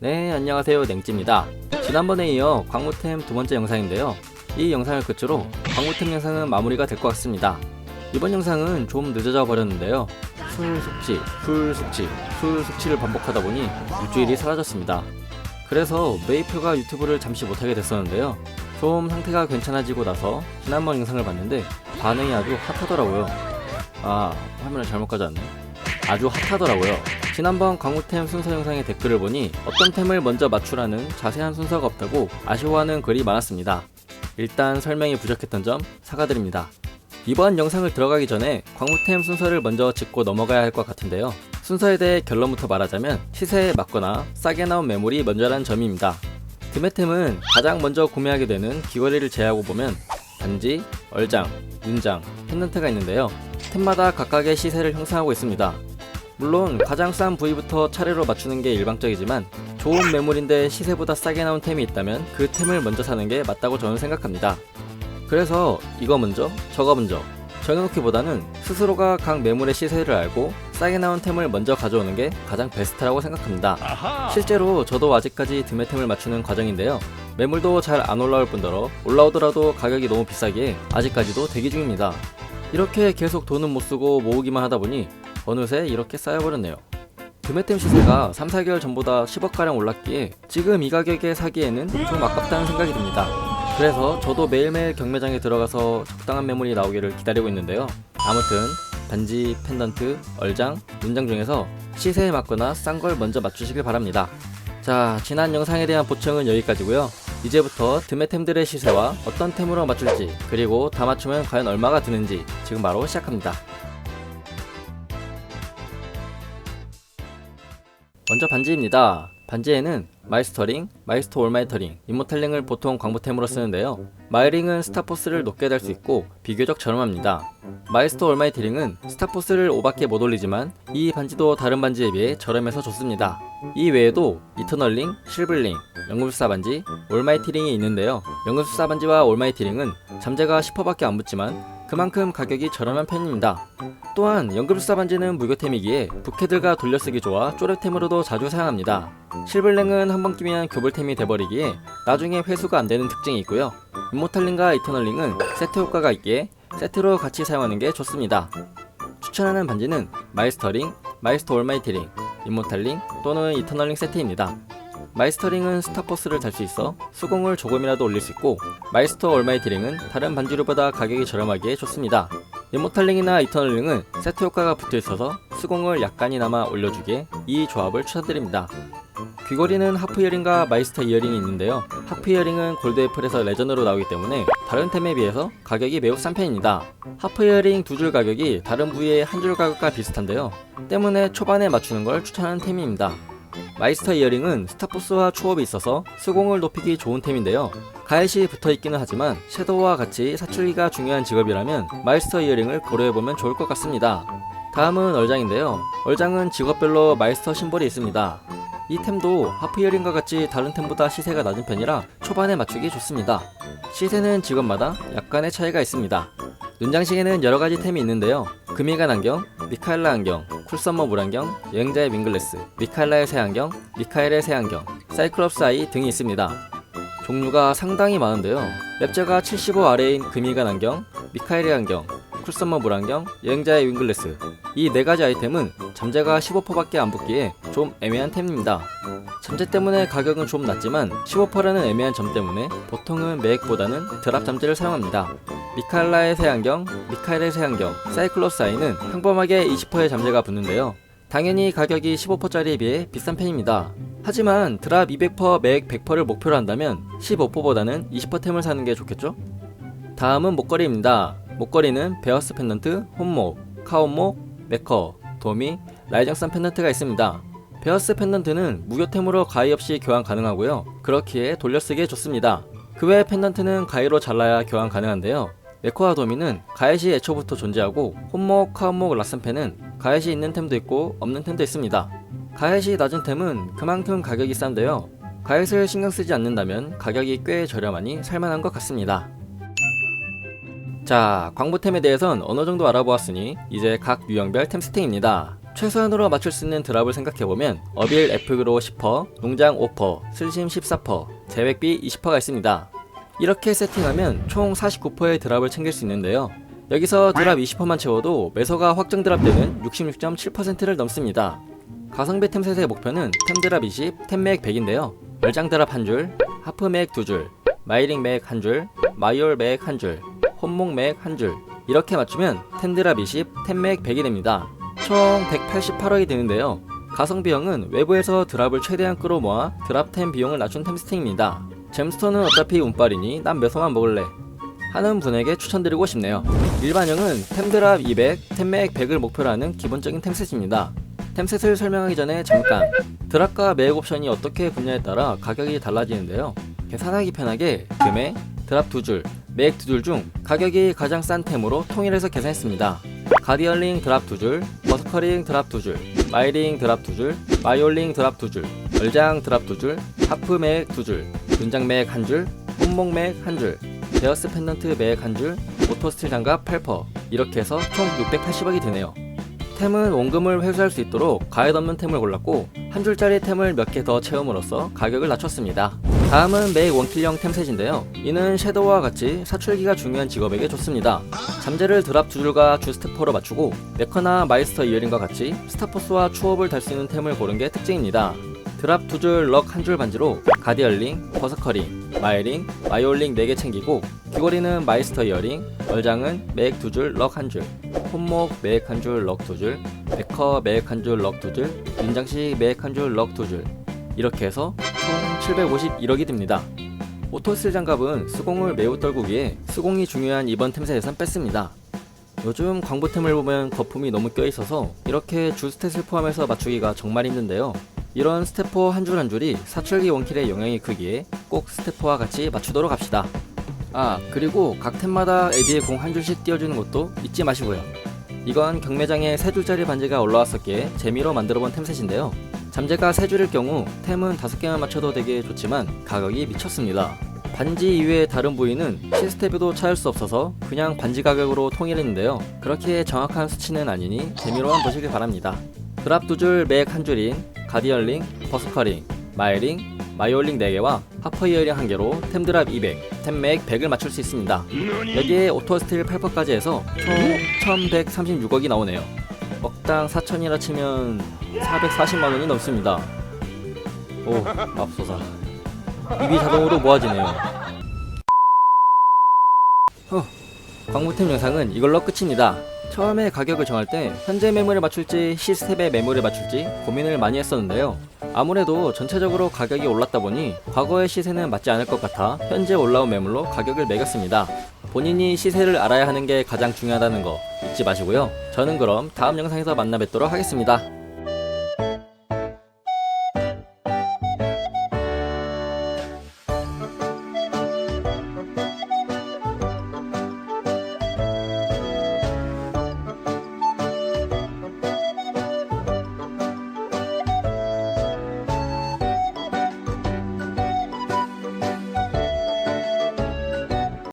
네, 안녕하세요. 냉찌입니다. 지난번에 이어 광무템 두 번째 영상인데요. 이 영상을 끝으로 광무템 영상은 마무리가 될 것 같습니다. 이번 영상은 좀 늦어져 버렸는데요. 술 숙취, 술 숙취, 술 숙취를 반복하다 보니 일주일이 사라졌습니다. 그래서 메이표가 유튜브를 잠시 못하게 됐었는데요. 좀 상태가 괜찮아지고 나서 지난번 영상을 봤는데 반응이 아주 핫하더라고요. 아, 화면을 잘못 가져왔네. 아주 핫하더라고요. 지난번 광우템 순서 영상의 댓글을 보니 어떤 템을 먼저 맞추라는 자세한 순서가 없다고 아쉬워하는 글이 많았습니다. 일단 설명이 부족했던 점 사과드립니다. 이번 영상을 들어가기 전에 광우템 순서를 먼저 짚고 넘어가야 할 것 같은데요. 순서에 대해 결론부터 말하자면 시세에 맞거나 싸게 나온 매물이 먼저란 점입니다. 드메템은 가장 먼저 구매하게 되는 귀걸이를 제외하고 보면 반지, 얼장, 문장, 펜던트가 있는데요. 템마다 각각의 시세를 형성하고 있습니다. 물론 가장 싼 부위부터 차례로 맞추는 게 일방적이지만 좋은 매물인데 시세보다 싸게 나온 템이 있다면 그 템을 먼저 사는 게 맞다고 저는 생각합니다. 그래서 이거 먼저, 저거 먼저 정해놓기보다는 스스로가 각 매물의 시세를 알고 싸게 나온 템을 먼저 가져오는 게 가장 베스트라고 생각합니다. 실제로 저도 아직까지 드메템을 맞추는 과정인데요. 매물도 잘 안 올라올 뿐더러 올라오더라도 가격이 너무 비싸기에 아직까지도 대기 중입니다. 이렇게 계속 돈은 못 쓰고 모으기만 하다 보니 어느새 이렇게 쌓여버렸네요. 드메템 시세가 3, 4개월 전보다 10억가량 올랐기에 지금 이 가격에 사기에는 좀 아깝다는 생각이 듭니다. 그래서 저도 매일매일 경매장에 들어가서 적당한 매물이 나오기를 기다리고 있는데요. 아무튼 반지, 펜던트, 얼장, 문장 중에서 시세에 맞거나 싼 걸 먼저 맞추시길 바랍니다. 자, 지난 영상에 대한 보충은 여기까지고요. 이제부터 드메템들의 시세와 어떤 템으로 맞출지, 그리고 다 맞추면 과연 얼마가 드는지 지금 바로 시작합니다. 먼저 반지입니다. 반지에는 마이스터링, 마이스터 올마이터링, 임모탈링을 보통 광부템으로 쓰는데요. 마이링은 스타포스를 높게 달 수 있고 비교적 저렴합니다. 마이스터 올마이티링은 스타포스를 5밖에 못 올리지만 이 반지도 다른 반지에 비해 저렴해서 좋습니다. 이 외에도 이터널링, 실블링, 연금술사 반지, 올마이티링이 있는데요. 연금술사 반지와 올마이티링은 잠재가 10%밖에 안 붙지만 그만큼 가격이 저렴한 편입니다. 또한 연금술사 반지는 무교템이기에 부캐들과 돌려쓰기 좋아 쪼렙템으로도 자주 사용합니다. 실블랭은 한 번 끼면 교불템이 돼버리기에 나중에 회수가 안 되는 특징이 있고요. 임모탈링과 이터널링은 세트 효과가 있기에 세트로 같이 사용하는 게 좋습니다. 추천하는 반지는 마이스터링, 마이스터 올마이티링, 임모탈링 또는 이터널링 세트입니다. 마이스터링은 스타포스를 달 수 있어 수공을 조금이라도 올릴 수 있고 마이스터 올마이티 링은 다른 반지류보다 가격이 저렴하기에 좋습니다. 임모탈링이나 이터널링은 세트 효과가 붙어 있어서 수공을 약간이나마 올려주기에 이 조합을 추천드립니다. 귀걸이는 하프 이어링과 마이스터 이어링이 있는데요. 하프 이어링은 골드 애플에서 레전으로 나오기 때문에 다른 템에 비해서 가격이 매우 싼 편입니다. 하프 이어링 두 줄 가격이 다른 부위의 한 줄 가격과 비슷한데요. 때문에 초반에 맞추는 걸 추천하는 템입니다. 마이스터 이어링은 스타포스와 추업이 있어서 수공을 높이기 좋은 템인데요. 가렛이 붙어 있기는 하지만 섀도우와 같이 사출기가 중요한 직업이라면 마이스터 이어링을 고려해보면 좋을 것 같습니다. 다음은 얼장인데요. 얼장은 직업별로 마이스터 심볼이 있습니다. 이 템도 하프 이어링과 같이 다른 템보다 시세가 낮은 편이라 초반에 맞추기 좋습니다. 시세는 직업마다 약간의 차이가 있습니다. 눈장식에는 여러가지 템이 있는데요. 금이간 안경, 미카엘라 안경, 쿨썸머 물안경, 여행자의 윙글래스, 미카엘라의 새 안경, 미카엘의 새 안경, 사이클럽스 아이 등이 있습니다. 종류가 상당히 많은데요. 랩자가 75 아래인 금이간 안경, 미카엘의 안경, 쿨썸머 물안경, 여행자의 윙글래스 이 네 가지 아이템은 잠재가 15%밖에 안 붙기에 좀 애매한 템입니다. 잠재 때문에 가격은 좀 낮지만 15%라는 애매한 점 때문에 보통은 매액보다는 드랍 잠재를 사용합니다. 미카엘라의 새안경, 미카엘의 새안경, 사이클로스 아이는 평범하게 20%의 잠재가 붙는데요. 당연히 가격이 15%짜리에 비해 비싼 편입니다. 하지만 드랍 200% 매액 100%를 목표로 한다면 15%보다는 20%템을 사는 게 좋겠죠? 다음은 목걸이입니다. 목걸이는 베어스 펜던트, 혼목, 카온목, 메커, 도미, 라이정산 펜던트가 있습니다. 베어스 펜던트는 무교템으로 가위 없이 교환 가능하고요. 그렇기에 돌려쓰기에 좋습니다. 그 외 펜던트는 가위로 잘라야 교환 가능한데요. 메커와 도미는 가렛이 애초부터 존재하고 혼목, 카운목, 라슨펜은 가렛이 있는 템도 있고 없는 템도 있습니다. 가렛이 낮은 템은 그만큼 가격이 싼데요. 가렛을 신경 쓰지 않는다면 가격이 꽤 저렴하니 살만한 것 같습니다. 자, 광부템에 대해선 어느 정도 알아보았으니 이제 각 유형별 템 세팅입니다. 최소한으로 맞출 수 있는 드랍을 생각해보면 어빌 F그로 10%, 농장 5%, 슬심 14%, 재획비 20%가 있습니다. 이렇게 세팅하면 총 49%의 드랍을 챙길 수 있는데요. 여기서 드랍 20%만 채워도 매서가 확정 드랍되는 66.7%를 넘습니다. 가성비 템 셋의 목표는 템 드랍 20, 템 맥 100인데요. 열장 드랍 1줄, 하프 맥 2줄, 마이링 맥 1줄, 마이올 맥 1줄, 혼목 맥 1줄 이렇게 맞추면 템 드랍 20, 템 맥 100이 됩니다. 총 188억이 되는데요. 가성비형은 외부에서 드랍을 최대한 끌어모아 드랍템 비용을 낮춘 템스팅입니다. 잼스톤은 어차피 운빨이니 난 매서만 먹을래 하는 분에게 추천드리고 싶네요. 일반형은 템드랍 200, 템맥 100을 목표로 하는 기본적인 템셋입니다. 템셋을 설명하기 전에 잠깐 드랍과 매액 옵션이 어떻게 붙냐에 따라 가격이 달라지는데요. 계산하기 편하게 금액, 드랍 2줄, 매액 2줄 중 가격이 가장 싼 템으로 통일해서 계산했습니다. 가디언링 드랍 2줄, 버스커링 드랍 2줄, 마이링 드랍 2줄, 마이올링 드랍 2줄, 얼장 드랍 2줄, 하프 맥 2줄, 눈장 맥 1줄, 혼목 맥 1줄, 데어스 펜던트 맥 1줄, 오토스틸 장갑 8% 이렇게 해서 총 680억이 되네요. 템은 원금을 회수할 수 있도록 가액 없는 템을 골랐고 한 줄짜리 템을 몇 개 더 채움으로써 가격을 낮췄습니다. 다음은 매일 원킬형 템셋인데요. 이는 섀도우와 같이 사출기가 중요한 직업에게 좋습니다. 잠재를 드랍 두 줄과 주스테퍼로 맞추고 네커나 마이스터 이어링과 같이 스타포스와 추업을 달 수 있는 템을 고른 게 특징입니다. 드랍 두 줄, 럭 한 줄 반지로 가디얼링, 버서커링, 마이링, 마이올링 4개 챙기고 귀걸이는 마이스터 이어링, 얼장은 맥두 줄, 럭한 줄, 혼목 맥한 줄, 럭두 줄, 베커 맥한 줄, 럭두 줄, 윤장식 맥한 줄, 럭두 줄. 이렇게 해서 총 751억이 됩니다. 오토스 장갑은 수공을 매우 떨구기에 수공이 중요한 이번 템셋에선 뺐습니다. 요즘 광부템을 보면 거품이 너무 껴있어서 이렇게 주 스탯을 포함해서 맞추기가 정말 힘든데요. 이런 스태퍼 한 줄 한 줄이 사출기 원킬의 영향이 크기에 꼭 스태퍼와 같이 맞추도록 합시다. 아 그리고 각 템마다 에디에 공한 줄씩 띄워주는 것도 잊지 마시고요. 이건 경매장에 세 줄짜리 반지가 올라왔었기에 재미로 만들어본 템셋인데요. 잠재가 세 줄일 경우 템은 다섯 개만 맞춰도 되게 좋지만 가격이 미쳤습니다. 반지 이외의 다른 부위는 시스템에도 찾을 수 없어서 그냥 반지 가격으로 통일했는데요. 그렇게 정확한 수치는 아니니 재미로만 보시길 바랍니다. 드랍 두 줄 맥 한 줄인 가디언링, 버스커링, 마이링, 마이올링 4개와 하퍼 이어링 1개로 템드랍 200, 템맥 100을 맞출 수 있습니다. 여기에 오토스틸 8%까지 해서 총 1136억이 나오네요. 먹당 4천이라 치면 440만원이 넘습니다. 오, 맙소사. 입이 자동으로 모아지네요. 후, 광부템 영상은 이걸로 끝입니다. 처음에 가격을 정할 때 현재 매물에 맞출지 시스템의 매물에 맞출지 고민을 많이 했었는데요. 아무래도 전체적으로 가격이 올랐다 보니 과거의 시세는 맞지 않을 것 같아 현재 올라온 매물로 가격을 매겼습니다. 본인이 시세를 알아야 하는 게 가장 중요하다는 거 잊지 마시고요. 저는 그럼 다음 영상에서 만나 뵙도록 하겠습니다.